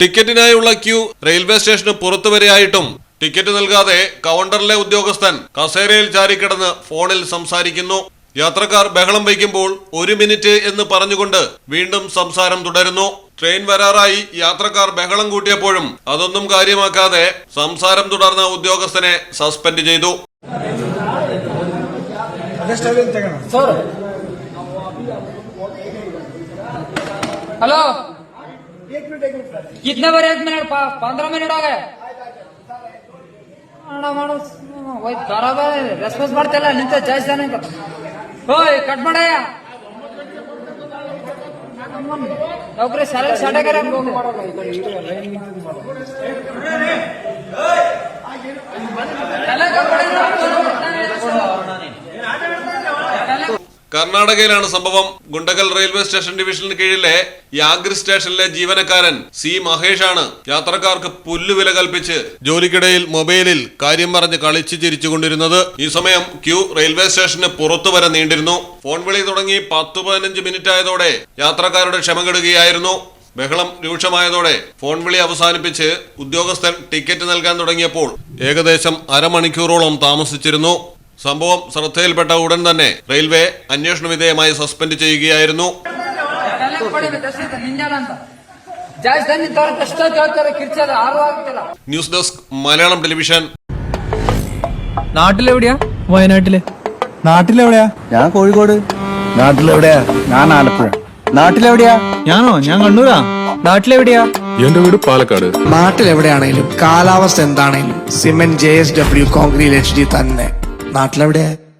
ടിക്കറ്റിനായുള്ള queue railway സ്റ്റേഷന് പുറത്തു വരെയായിട്ടും ticket നൽകാതെ കൗണ്ടറിലെ ഉദ്യോഗസ്ഥൻ കസേരയിൽ ചാരിക്കിടന്ന് ഫോണിൽ സംസാരിക്കുന്നു. യാത്രക്കാർ ബഹളം വയ്ക്കുമ്പോൾ ഒരു മിനിറ്റ് എന്ന് പറഞ്ഞുകൊണ്ട് വീണ്ടും സംസാരം തുടരുന്നു. ട്രെയിൻ വരാറായി യാത്രക്കാർ ബഹളം കൂട്ടിയപ്പോഴും അതൊന്നും കാര്യമാക്കാതെ സംസാരം തുടർന്ന ഉദ്യോഗസ്ഥനെ സസ്പെൻഡ് ചെയ്തു. हेलो कितने बार एक मिनट पंद्रह मिनट हो गए ಅಣ್ಣ ಮಾಡು ಹೋಯ್ ಬರಾಬರ್ ರೆಸ್ಪಾನ್ಸ್ ಮಾಡ್ತಿಲ್ಲ ನಿಂತ ಜಾಸ್ತಿ ಜನ ಇದ್ದಾರೆ. ಹೋಯ್ ಕಟ್ ಮಾಡಯ್ಯ ನೌಕರಿ ಸರ ಸಡಗರ കർണാടകയിലാണ് സംഭവം. ഗുണ്ടകൽ റെയിൽവേ സ്റ്റേഷൻ ഡിവിഷന് കീഴിലെ യാഗ്രി സ്റ്റേഷനിലെ ജീവനക്കാരൻ സി മഹേഷ് ആണ് യാത്രക്കാർക്ക് പുല്ലുവില കൽപ്പിച്ച് ജോലിക്കിടയിൽ മൊബൈലിൽ കാര്യം പറഞ്ഞ് കളിച്ച് ചിരിച്ചുകൊണ്ടിരുന്നത്. ഈ സമയം ക്യൂ റെയിൽവേ സ്റ്റേഷന് പുറത്തു വരെ നീണ്ടിരുന്നു. ഫോൺ വിളി തുടങ്ങി പത്ത് പതിനഞ്ച് മിനിറ്റ് ആയതോടെ യാത്രക്കാരുടെ ക്ഷമ കെടുകയായിരുന്നു. ബഹളം രൂക്ഷമായതോടെ ഫോൺ വിളി അവസാനിപ്പിച്ച് ഉദ്യോഗസ്ഥൻ ടിക്കറ്റ് നൽകാൻ തുടങ്ങിയപ്പോൾ ഏകദേശം അരമണിക്കൂറോളം താമസിച്ചിരുന്നു. സംഭവം ശ്രദ്ധയിൽപ്പെട്ട ഉടൻ തന്നെ റെയിൽവേ അന്വേഷണ വിധേയമായി സസ്പെൻഡ് ചെയ്യുകയായിരുന്നു. News desk Malayalam television. നാട്ടിലെവിടെയാ? വയനാട്ടിലെ. നാട്ടിലെവിടെയാ? ഞാൻ കോഴിക്കോട്. നാട്ടിലെവിടെയാ? ഞാൻ ആലപ്പുഴ. നാട്ടിലെവിടെയാ? ഞാനോ? ഞാൻ കണ്ണൂരാ. നാട്ടിലെവിടെയാ? എന്റെ വീട് പാലക്കാട്. നാട്ടിലെവിടെയാണെങ്കിലും കാലാവസ്ഥ എന്താണെങ്കിലും cement J S W concrete H D തന്നെ. നാട്ടിലെവിടെയാ